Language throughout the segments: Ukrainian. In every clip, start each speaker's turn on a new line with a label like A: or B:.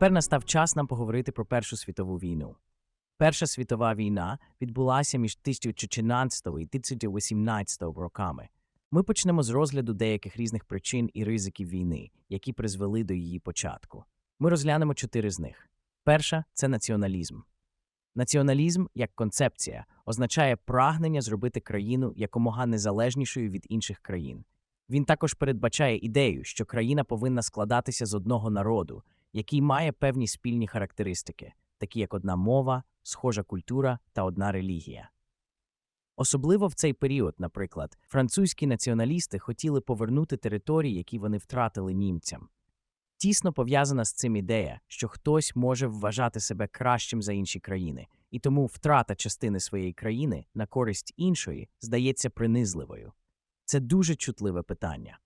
A: Тепер настав час нам поговорити про Першу світову війну. Перша світова війна відбулася між 1914 і 1918 роками. Ми почнемо з розгляду деяких різних причин і ризиків війни, які призвели до її початку. Ми розглянемо чотири з них. Перша це націоналізм. Націоналізм як концепція означає прагнення зробити країну якомога незалежнішою від інших країн. Він також передбачає ідею, що країна повинна складатися з одного народу, який має певні спільні характеристики, такі як одна мова, схожа культура та одна релігія. Особливо в цей період, наприклад, французькі націоналісти хотіли повернути території, які вони втратили німцям. Тісно пов'язана з цим ідея, що хтось може вважати себе кращим за інші країни, і тому втрата частини своєї країни на користь іншої здається принизливою. Це дуже чутливе питання.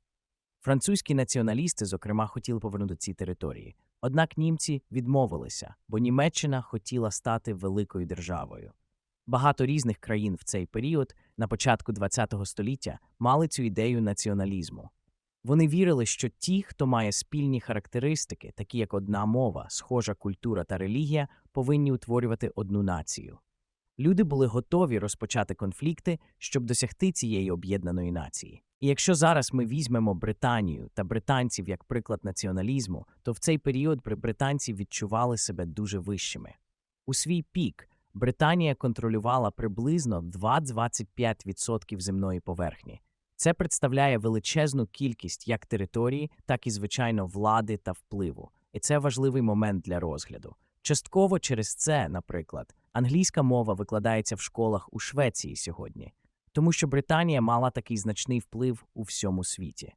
A: Французькі націоналісти, зокрема, хотіли повернути ці території, однак німці відмовилися, бо Німеччина хотіла стати великою державою. Багато різних країн в цей період, на початку ХХ століття, мали цю ідею націоналізму. Вони вірили, що ті, хто має спільні характеристики, такі як одна мова, схожа культура та релігія, повинні утворювати одну націю. Люди були готові розпочати конфлікти, щоб досягти цієї об'єднаної нації. І якщо зараз ми візьмемо Британію та британців як приклад націоналізму, то в цей період бри- британці відчували себе дуже вищими. У свій пік Британія контролювала приблизно 2-25% земної поверхні. Це представляє величезну кількість як території, так і звичайно влади та впливу. І це важливий момент для розгляду. Частково через це, наприклад, англійська мова викладається в школах у Швеції сьогодні, тому що Британія мала такий значний вплив у всьому світі.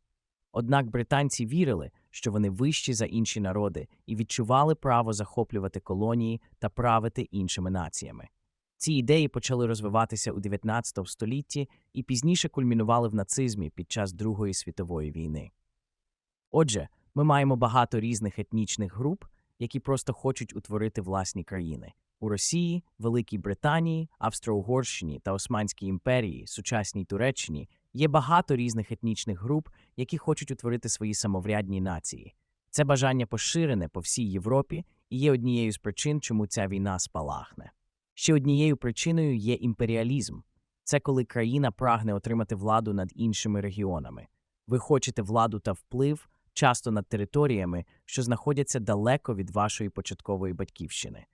A: Однак британці вірили, що вони вищі за інші народи і відчували право захоплювати колонії та правити іншими націями. Ці ідеї почали розвиватися у 19 столітті і пізніше кульмінували в нацизмі під час Другої світової війни. Отже, ми маємо багато різних етнічних груп, які просто хочуть утворити власні країни. У Росії, Великій Британії, Австро-Угорщині та Османській імперії, сучасній Туреччині є багато різних етнічних груп, які хочуть утворити свої самоврядні нації. Це бажання поширене по всій Європі і є однією з причин, чому ця війна спалахне. Ще однією причиною є імперіалізм. Це коли країна прагне отримати владу над іншими регіонами. Ви хочете владу та вплив часто над територіями, що знаходяться далеко від вашої початкової батьківщини.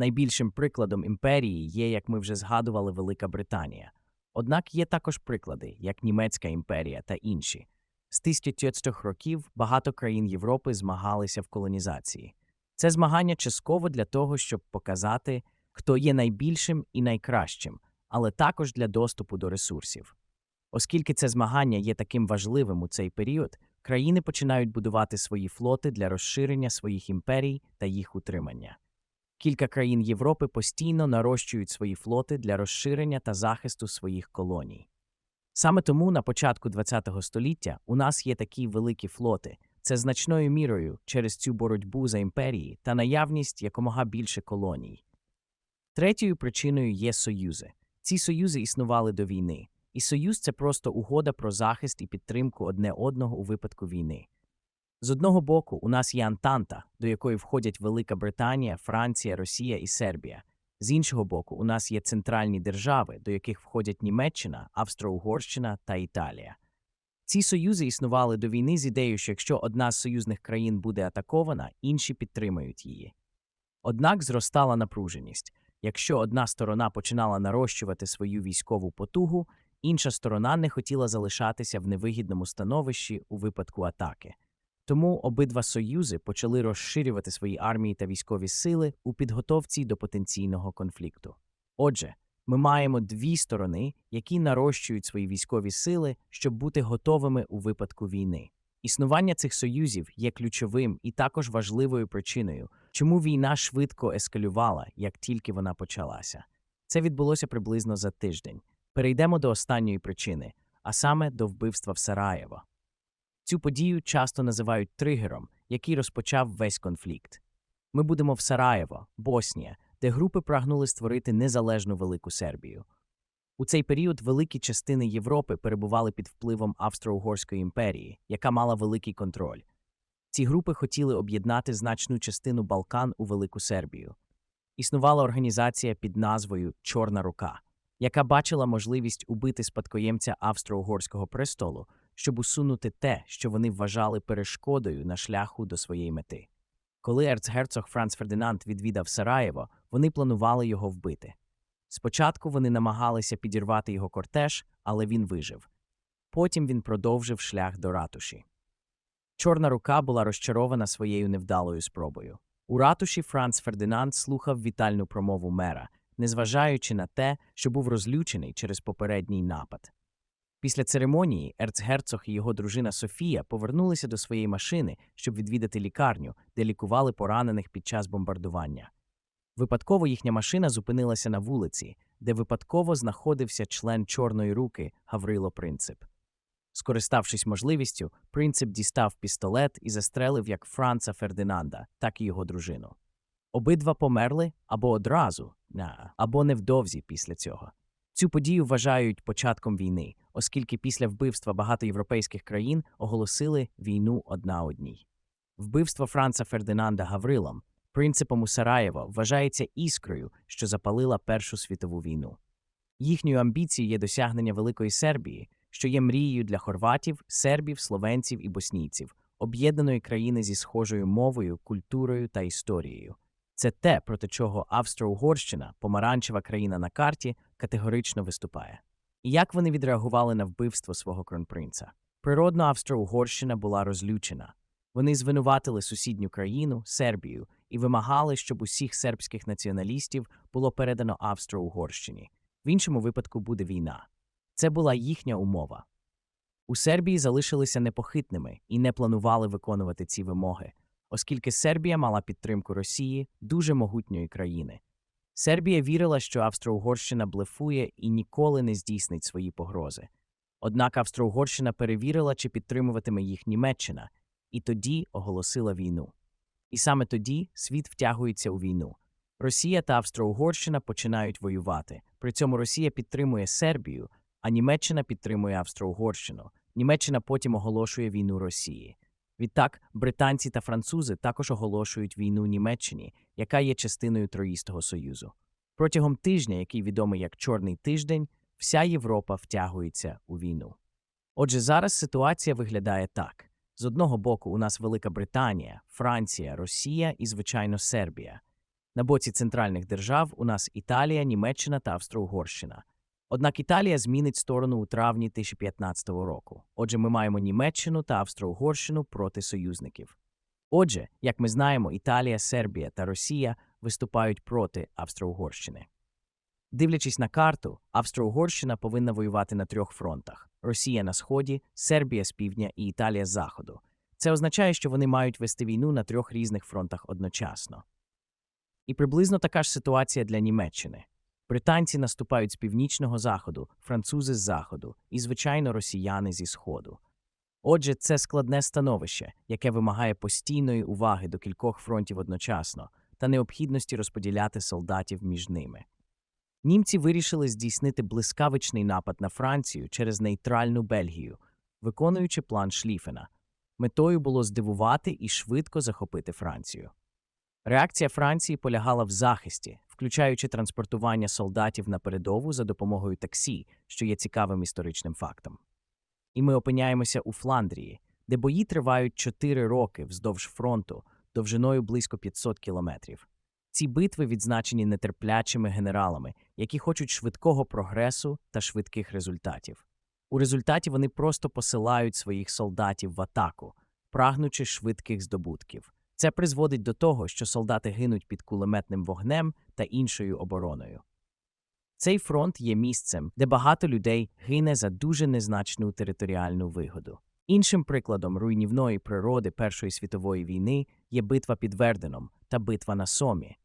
A: Найбільшим прикладом імперії є, як ми вже згадували, Велика Британія. Однак є також приклади, як Німецька імперія та інші. З 1900-х років багато країн Європи змагалися в колонізації. Це змагання частково для того, щоб показати, хто є найбільшим і найкращим, але також для доступу до ресурсів. Оскільки це змагання є таким важливим у цей період, країни починають будувати свої флоти для розширення своїх імперій та їх утримання. Кілька країн Європи постійно нарощують свої флоти для розширення та захисту своїх колоній. Саме тому на початку ХХ століття у нас є такі великі флоти. Це значною мірою через цю боротьбу за імперії та наявність якомога більше колоній. Третьою причиною є союзи. Ці союзи існували до війни, і союз це просто угода про захист і підтримку одне одного у випадку війни. З одного боку, у нас є Антанта, до якої входять Велика Британія, Франція, Росія і Сербія. З іншого боку, у нас є центральні держави, до яких входять Німеччина, Австро-Угорщина та Італія. Ці союзи існували до війни з ідеєю, що якщо одна з союзних країн буде атакована, інші підтримують її. Однак зростала напруженість. Якщо одна сторона починала нарощувати свою військову потугу, інша сторона не хотіла залишатися в невигідному становищі у випадку атаки. Тому обидва союзи почали розширювати свої армії та військові сили у підготовці до потенційного конфлікту. Отже, ми маємо дві сторони, які нарощують свої військові сили, щоб бути готовими у випадку війни. Існування цих союзів є ключовим і також важливою причиною, чому війна швидко ескалювала, як тільки вона почалася. Це відбулося приблизно за тиждень. Перейдемо до останньої причини, а саме до вбивства в Сараєво. Цю подію часто називають тригером, який розпочав весь конфлікт. Ми будемо в Сараєво, Боснія, де групи прагнули створити незалежну Велику Сербію. У цей період великі частини Європи перебували під впливом Австро-Угорської імперії, яка мала великий контроль. Ці групи хотіли об'єднати значну частину Балкан у Велику Сербію. Існувала організація під назвою Чорна рука, яка бачила можливість убити спадкоємця австро-угорського престолу, щоб усунути те, що вони вважали перешкодою на шляху до своєї мети. Коли ерцгерцог Франц Фердинанд відвідав Сараєво, вони планували його вбити. Спочатку вони намагалися підірвати його кортеж, але він вижив. Потім він продовжив шлях до ратуші. Чорна рука була розчарована своєю невдалою спробою. У ратуші Франц Фердинанд слухав вітальну промову мера, незважаючи на те, що був розлючений через попередній напад. Після церемонії ерцгерцог і його дружина Софія повернулися до своєї машини, щоб відвідати лікарню, де лікували поранених під час бомбардування. Випадково їхня машина зупинилася на вулиці, де випадково знаходився член Чорної руки Гаврило Принцип. Скориставшись можливістю, Принцип дістав пістолет і застрелив як Франца Фердинанда, так і його дружину. Обидва померли або одразу, або невдовзі після цього. Цю подію вважають початком війни, оскільки після вбивства багато європейських країн оголосили війну одна одній. Вбивство Франца Фердинанда Гаврилом, принципом у Сараєво, вважається іскрою, що запалила Першу світову війну. Їхньою амбіцією є досягнення Великої Сербії, що є мрією для хорватів, сербів, словенців і боснійців, об'єднаної країни зі схожою мовою, культурою та історією. Це те, проти чого Австро-Угорщина, помаранчева країна на карті, категорично виступає. Як вони відреагували на вбивство свого кронпринца? Природно, Австро-Угорщина була розлючена. Вони звинуватили сусідню країну, Сербію, і вимагали, щоб усіх сербських націоналістів було передано Австро-Угорщині. В іншому випадку буде війна. Це була їхня умова. У Сербії залишилися непохитними і не планували виконувати ці вимоги, оскільки Сербія мала підтримку Росії, дуже могутньої країни. Сербія вірила, що Австро-Угорщина блефує і ніколи не здійснить свої погрози. Однак Австро-Угорщина перевірила, чи підтримуватиме їх Німеччина, і тоді оголосила війну. І саме тоді світ втягується у війну. Росія та Австро-Угорщина починають воювати. При цьому Росія підтримує Сербію, а Німеччина підтримує Австро-Угорщину. Німеччина потім оголошує війну Росії. Відтак, британці та французи також оголошують війну Німеччині, яка є частиною Троїстого Союзу. Протягом тижня, який відомий як Чорний тиждень, вся Європа втягується у війну. Отже, зараз ситуація виглядає так: з одного боку, у нас Велика Британія, Франція, Росія і, звичайно, Сербія. На боці центральних держав у нас Італія, Німеччина та Австро-Угорщина. Однак Італія змінить сторону у травні 2015 року. Отже, ми маємо Німеччину та Австро-Угорщину проти союзників. Отже, як ми знаємо, Італія, Сербія та Росія виступають проти Австро-Угорщини. Дивлячись на карту, Австро-Угорщина повинна воювати на трьох фронтах: Росія на сході, Сербія з півдня і Італія з заходу. Це означає, що вони мають вести війну на трьох різних фронтах одночасно. І приблизно така ж ситуація для Німеччини. Британці наступають з північного заходу, французи з заходу і, звичайно, росіяни зі сходу. Отже, це складне становище, яке вимагає постійної уваги до кількох фронтів одночасно та необхідності розподіляти солдатів між ними. Німці вирішили здійснити блискавичний напад на Францію через нейтральну Бельгію, виконуючи план Шліфена. Метою було здивувати і швидко захопити Францію. Реакція Франції полягала в захисті, включаючи транспортування солдатів на передову за допомогою таксі, що є цікавим історичним фактом. І ми опиняємося у Фландрії, де бої тривають 4 роки вздовж фронту довжиною близько 500 кілометрів. Ці битви відзначені нетерплячими генералами, які хочуть швидкого прогресу та швидких результатів. У результаті вони просто посилають своїх солдатів в атаку, прагнучи швидких здобутків. Це призводить до того, що солдати гинуть під кулеметним вогнем та іншою обороною. Цей фронт є місцем, де багато людей гине за дуже незначну територіальну вигоду. Іншим прикладом руйнівної природи Першої світової війни є битва під Верденом та битва на Сомі.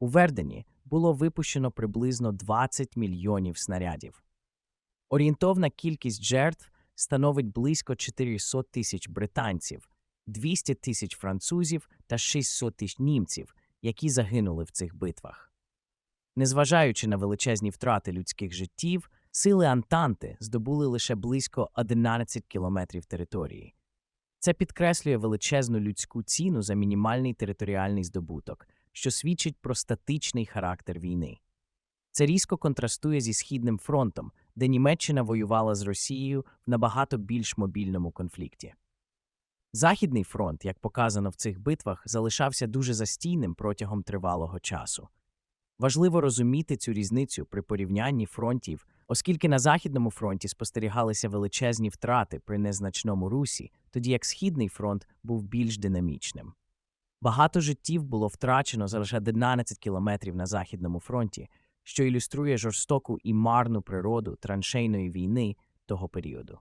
A: У Вердені було випущено приблизно 20 мільйонів снарядів. Орієнтовна кількість жертв становить близько 400 тисяч британців, 200 тисяч французів та 600 тисяч німців, які загинули в цих битвах. Незважаючи на величезні втрати людських життів, сили Антанти здобули лише близько 11 кілометрів території. Це підкреслює величезну людську ціну за мінімальний територіальний здобуток, що свідчить про статичний характер війни. Це різко контрастує зі Східним фронтом, де Німеччина воювала з Росією в набагато більш мобільному конфлікті. Західний фронт, як показано в цих битвах, залишався дуже застійним протягом тривалого часу. Важливо розуміти цю різницю при порівнянні фронтів, оскільки на Західному фронті спостерігалися величезні втрати при незначному русі, тоді як Східний фронт був більш динамічним. Багато життів було втрачено за лише 11 кілометрів на Західному фронті, що ілюструє жорстоку і марну природу траншейної війни того періоду.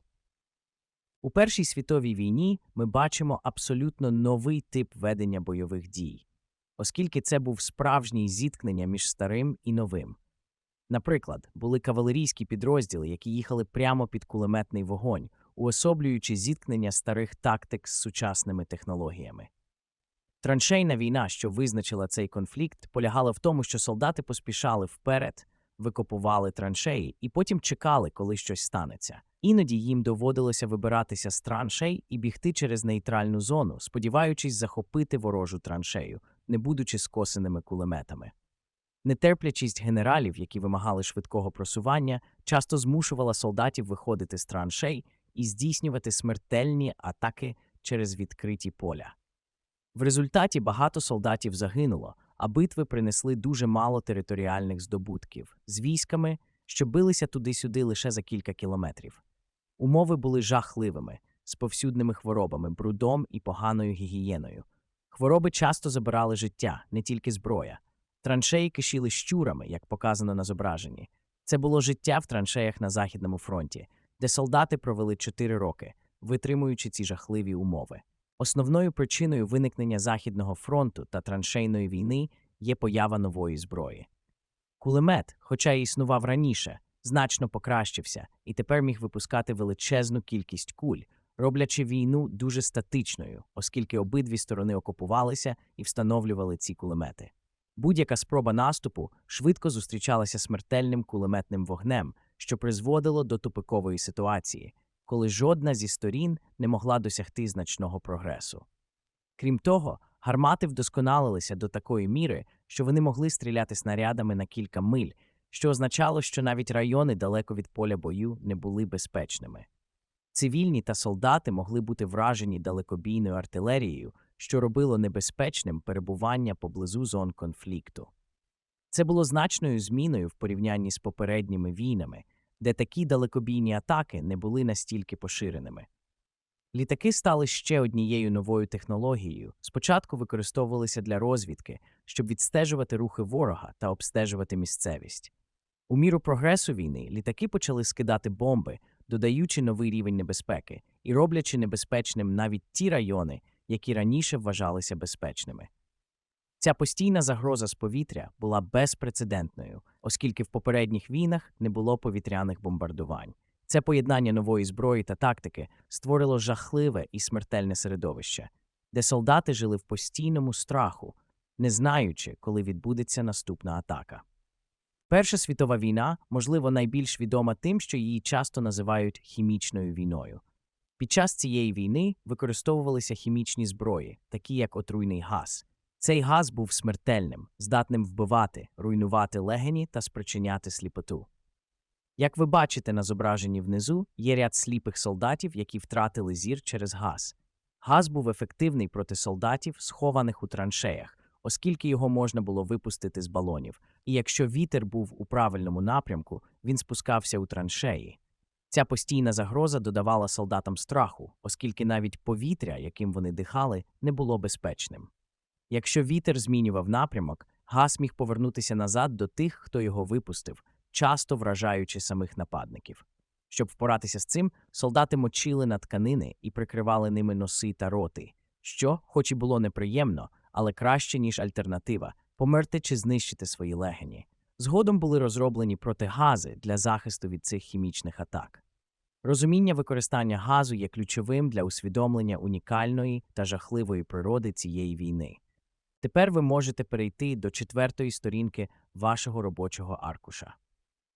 A: У Першій світовій війні ми бачимо абсолютно новий тип ведення бойових дій, оскільки це був справжній зіткнення між старим і новим. Наприклад, були кавалерійські підрозділи, які їхали прямо під кулеметний вогонь, уособлюючи зіткнення старих тактик з сучасними технологіями. Траншейна війна, що визначила цей конфлікт, полягала в тому, що солдати поспішали вперед, викопували траншеї і потім чекали, коли щось станеться. Іноді їм доводилося вибиратися з траншей і бігти через нейтральну зону, сподіваючись захопити ворожу траншею, не будучи скосеними кулеметами. Нетерплячість генералів, які вимагали швидкого просування, часто змушувала солдатів виходити з траншей і здійснювати смертельні атаки через відкриті поля. В результаті багато солдатів загинуло, а битви принесли дуже мало територіальних здобутків з військами, що билися туди-сюди лише за кілька кілометрів. Умови були жахливими, з повсюдними хворобами, брудом і поганою гігієною. Хвороби часто забирали життя, не тільки зброя. Траншеї кишіли щурами, як показано на зображенні. Це було життя в траншеях на Західному фронті, де солдати провели чотири роки, витримуючи ці жахливі умови. Основною причиною виникнення Західного фронту та траншейної війни є поява нової зброї. Кулемет, хоча й існував раніше, значно покращився і тепер міг випускати величезну кількість куль, роблячи війну дуже статичною, оскільки обидві сторони окупувалися і встановлювали ці кулемети. Будь-яка спроба наступу швидко зустрічалася смертельним кулеметним вогнем, що призводило до тупикової ситуації, коли жодна зі сторін не могла досягти значного прогресу. Крім того, гармати вдосконалилися до такої міри, що вони могли стріляти снарядами на кілька миль, що означало, що навіть райони далеко від поля бою не були безпечними. Цивільні та солдати могли бути вражені далекобійною артилерією, що робило небезпечним перебування поблизу зон конфлікту. Це було значною зміною в порівнянні з попередніми війнами, де такі далекобійні атаки не були настільки поширеними. Літаки стали ще однією новою технологією. Спочатку використовувалися для розвідки, щоб відстежувати рухи ворога та обстежувати місцевість. У міру прогресу війни літаки почали скидати бомби, додаючи новий рівень небезпеки і роблячи небезпечним навіть ті райони, які раніше вважалися безпечними. Ця постійна загроза з повітря була безпрецедентною, оскільки в попередніх війнах не було повітряних бомбардувань. Це поєднання нової зброї та тактики створило жахливе і смертельне середовище, де солдати жили в постійному страху, не знаючи, коли відбудеться наступна атака. Перша світова війна, можливо, найбільш відома тим, що її часто називають хімічною війною. Під час цієї війни використовувалися хімічні зброї, такі як отруйний газ. Цей газ був смертельним, здатним вбивати, руйнувати легені та спричиняти сліпоту. Як ви бачите на зображенні внизу, є ряд сліпих солдатів, які втратили зір через газ. Газ був ефективний проти солдатів, схованих у траншеях, оскільки його можна було випустити з балонів, і якщо вітер був у правильному напрямку, він спускався у траншеї. Ця постійна загроза додавала солдатам страху, оскільки навіть повітря, яким вони дихали, не було безпечним. Якщо вітер змінював напрямок, газ міг повернутися назад до тих, хто його випустив, часто вражаючи самих нападників. Щоб впоратися з цим, солдати мочили на тканини і прикривали ними носи та роти, що, хоч і було неприємно, але краще, ніж альтернатива померти чи знищити свої легені. Згодом були розроблені протигази для захисту від цих хімічних атак. Розуміння використання газу є ключовим для усвідомлення унікальної та жахливої природи цієї війни. Тепер ви можете перейти до четвертої сторінки вашого робочого аркуша.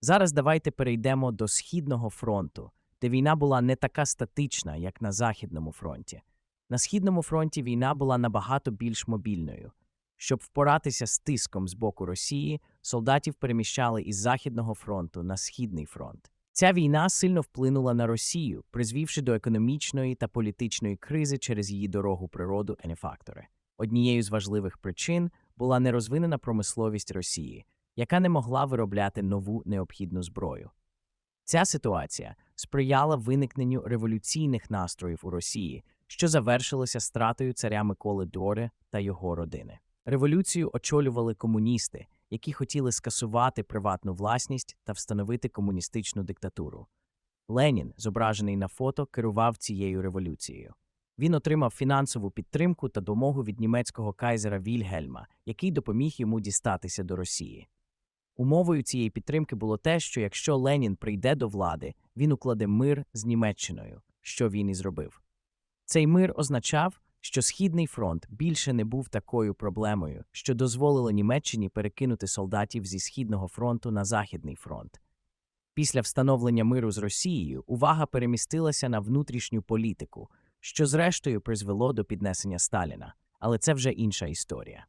A: Зараз давайте перейдемо до Східного фронту, де війна була не така статична, як на Західному фронті. На східному фронті війна була набагато більш мобільною. Щоб впоратися з тиском з боку Росії, солдатів переміщали із Західного фронту на Східний фронт. Ця війна сильно вплинула на Росію, призвівши до економічної та політичної кризи через її дорогу природу і фактори. Однією з важливих причин була нерозвинена промисловість Росії, яка не могла виробляти нову необхідну зброю. Ця ситуація сприяла виникненню революційних настроїв у Росії, що завершилося стратою царя Миколи Дори та його родини. Революцію очолювали комуністи, які хотіли скасувати приватну власність та встановити комуністичну диктатуру. Ленін, зображений на фото, керував цією революцією. Він отримав фінансову підтримку та домогу від німецького кайзера Вільгельма, який допоміг йому дістатися до Росії. Умовою цієї підтримки було те, що якщо Ленін прийде до влади, він укладе мир з Німеччиною, що він і зробив. Цей мир означав, що Східний фронт більше не був такою проблемою, що дозволило Німеччині перекинути солдатів зі Східного фронту на Західний фронт. Після встановлення миру з Росією увага перемістилася на внутрішню політику, що зрештою призвело до піднесення Сталіна, але це вже інша історія.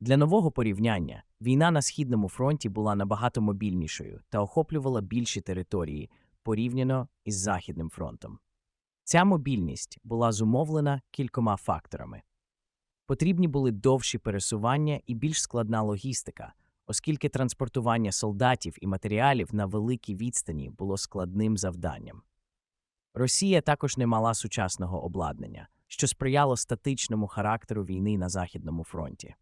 A: Для нового порівняння війна на Східному фронті була набагато мобільнішою та охоплювала більші території порівняно із Західним фронтом. Ця мобільність була зумовлена кількома факторами. Потрібні були довші пересування і більш складна логістика, оскільки транспортування солдатів і матеріалів на великій відстані було складним завданням. Росія також не мала сучасного обладнання, що сприяло статичному характеру війни на Західному фронті.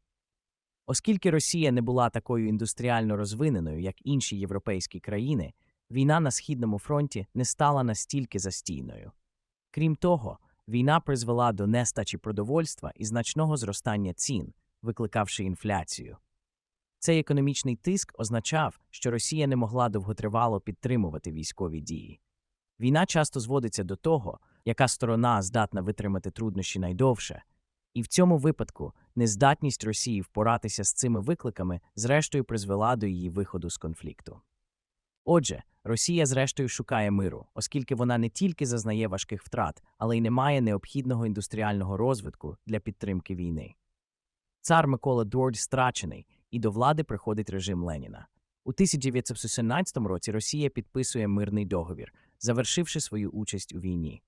A: Оскільки Росія не була такою індустріально розвиненою, як інші європейські країни, війна на Східному фронті не стала настільки застійною. Крім того, війна призвела до нестачі продовольства і значного зростання цін, викликавши інфляцію. Цей економічний тиск означав, що Росія не могла довготривало підтримувати військові дії. Війна часто зводиться до того, яка сторона здатна витримати труднощі найдовше, і в цьому випадку нездатність Росії впоратися з цими викликами зрештою призвела до її виходу з конфлікту. Отже, Росія зрештою шукає миру, оскільки вона не тільки зазнає важких втрат, але й не має необхідного індустріального розвитку для підтримки війни. Цар Микола Дордь страчений, і до влади приходить режим Леніна. У 1917 році Росія підписує мирний договір, завершивши свою участь у війні.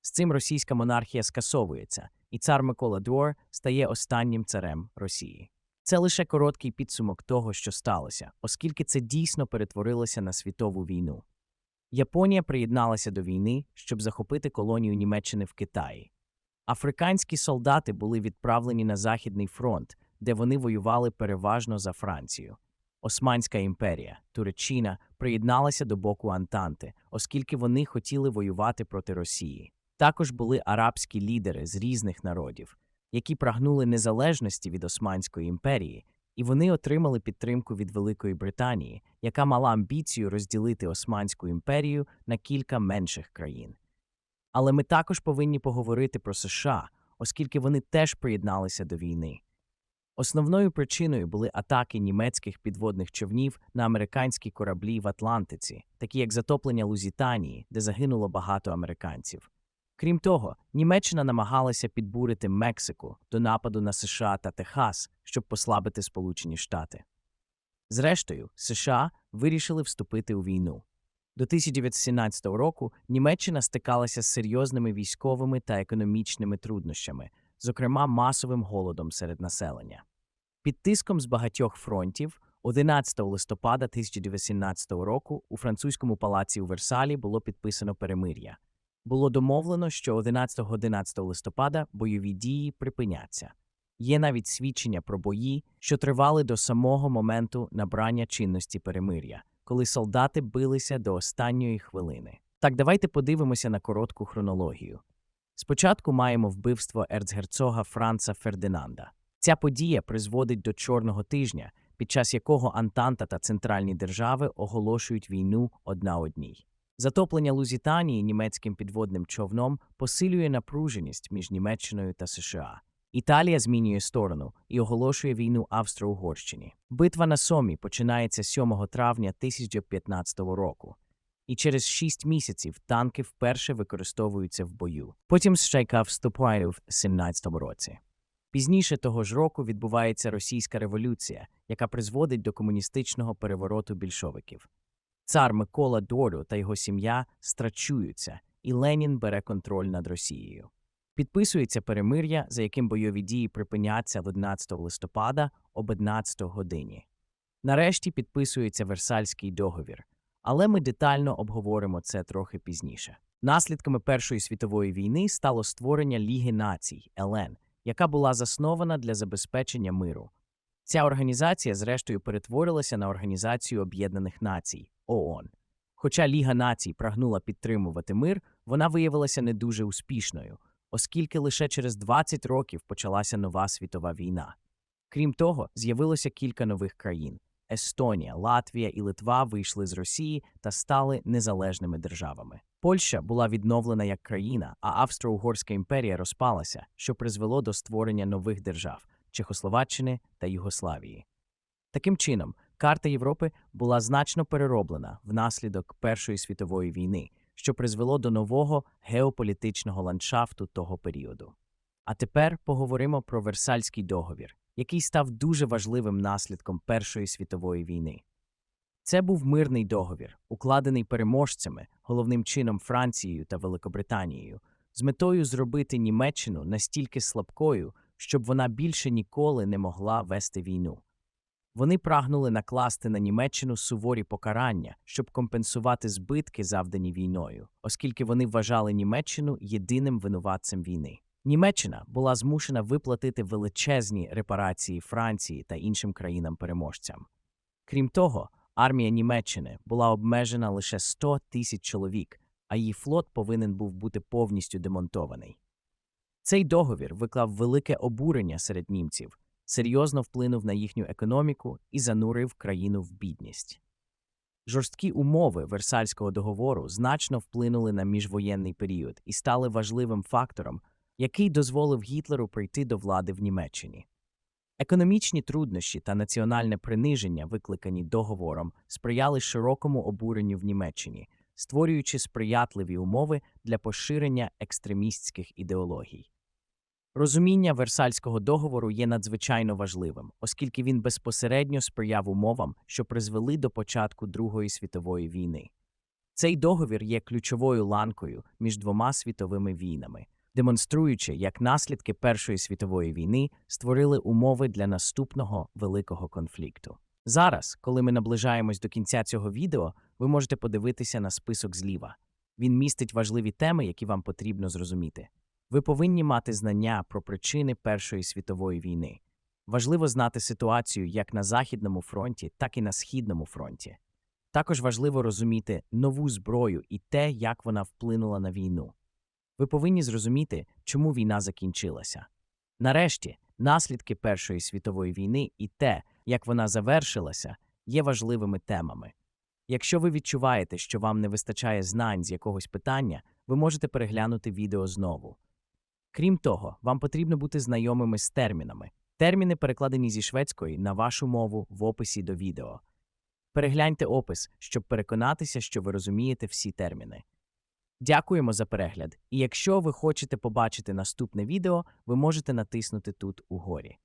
A: З цим російська монархія скасовується, і цар Микола Дуор стає останнім царем Росії. Це лише короткий підсумок того, що сталося, оскільки це дійсно перетворилося на світову війну. Японія приєдналася до війни, щоб захопити колонію Німеччини в Китаї. Африканські солдати були відправлені на Західний фронт, де вони воювали переважно за Францію. Османська імперія, Туреччина, приєдналася до боку Антанти, оскільки вони хотіли воювати проти Росії. Також були арабські лідери з різних народів, які прагнули незалежності від Османської імперії, і вони отримали підтримку від Великої Британії, яка мала амбіцію розділити Османську імперію на кілька менших країн. Але ми також повинні поговорити про США, оскільки вони теж приєдналися до війни. Основною причиною були атаки німецьких підводних човнів на американські кораблі в Атлантиці, такі як затоплення Лузітанії, де загинуло багато американців. Крім того, Німеччина намагалася підбурити Мексику до нападу на США та Техас, щоб послабити Сполучені Штати. Зрештою, США вирішили вступити у війну. До 1917 року Німеччина стикалася з серйозними військовими та економічними труднощами, зокрема масовим голодом серед населення. Під тиском з багатьох фронтів 11 листопада 1917 року у французькому палаці у Версалі було підписано перемир'я. Було домовлено, що 11-11 листопада бойові дії припиняться. Є навіть свідчення про бої, що тривали до самого моменту набрання чинності перемир'я, коли солдати билися до останньої хвилини. Так, давайте подивимося на коротку хронологію. Спочатку маємо вбивство ерцгерцога Франца Фердинанда. Ця подія призводить до Чорного тижня, під час якого Антанта та центральні держави оголошують війну одна одній. Затоплення Лузітанії німецьким підводним човном посилює напруженість між Німеччиною та США. Італія змінює сторону і оголошує війну Австро-Угорщині. Битва на Сомі починається 7 травня 1915 року. І через шість місяців танки вперше використовуються в бою. Потім Шайка вступає в 17-му році. Пізніше того ж року відбувається російська революція, яка призводить до комуністичного перевороту більшовиків. Цар Микола Дору та його сім'я страчуються, і Ленін бере контроль над Росією. Підписується перемир'я, за яким бойові дії припиняться в 11 листопада об 11 годині. Нарешті підписується Версальський договір, але ми детально обговоримо це трохи пізніше. Наслідками Першої світової війни стало створення Ліги націй ЛН, яка була заснована для забезпечення миру. Ця організація, зрештою, перетворилася на Організацію Об'єднаних Націй ООН. Хоча Ліга націй прагнула підтримувати мир, вона виявилася не дуже успішною, оскільки лише через 20 років почалася нова світова війна. Крім того, з'явилося кілька нових країн. Естонія, Латвія і Литва вийшли з Росії та стали незалежними державами. Польща була відновлена як країна, а Австро-Угорська імперія розпалася, що призвело до створення нових держав Чехословаччини та Югославії. Таким чином, карта Європи була значно перероблена внаслідок Першої світової війни, що призвело до нового геополітичного ландшафту того періоду. А тепер поговоримо про Версальський договір, який став дуже важливим наслідком Першої світової війни. Це був мирний договір, укладений переможцями, головним чином Францією та Великобританією, з метою зробити Німеччину настільки слабкою, щоб вона більше ніколи не могла вести війну. Вони прагнули накласти на Німеччину суворі покарання, щоб компенсувати збитки, завдані війною, оскільки вони вважали Німеччину єдиним винуватцем війни. Німеччина була змушена виплатити величезні репарації Франції та іншим країнам-переможцям. Крім того, армія Німеччини була обмежена лише 100 тисяч чоловік, а її флот повинен був бути повністю демонтований. Цей договір виклав велике обурення серед німців, серйозно вплинув на їхню економіку і занурив країну в бідність. Жорсткі умови Версальського договору значно вплинули на міжвоєнний період і стали важливим фактором, який дозволив Гітлеру прийти до влади в Німеччині. Економічні труднощі та національне приниження, викликані договором, сприяли широкому обуренню в Німеччині, створюючи сприятливі умови для поширення екстремістських ідеологій. Розуміння Версальського договору є надзвичайно важливим, оскільки він безпосередньо сприяв умовам, що призвели до початку Другої світової війни. Цей договір є ключовою ланкою між двома світовими війнами, демонструючи, як наслідки Першої світової війни створили умови для наступного великого конфлікту. Зараз, коли ми наближаємось до кінця цього відео, ви можете подивитися на список зліва. Він містить важливі теми, які вам потрібно зрозуміти. Ви повинні мати знання про причини Першої світової війни. Важливо знати ситуацію як на Західному фронті, так і на Східному фронті. Також важливо розуміти нову зброю і те, як вона вплинула на війну. Ви повинні зрозуміти, чому війна закінчилася. Нарешті, наслідки Першої світової війни і те, як вона завершилася, є важливими темами. Якщо ви відчуваєте, що вам не вистачає знань з якогось питання, ви можете переглянути відео знову. Крім того, вам потрібно бути знайомими з термінами. Терміни перекладені зі шведської на вашу мову в описі до відео. Перегляньте опис, щоб переконатися, що ви розумієте всі терміни. Дякуємо за перегляд, і якщо ви хочете побачити наступне відео, ви можете натиснути тут угорі.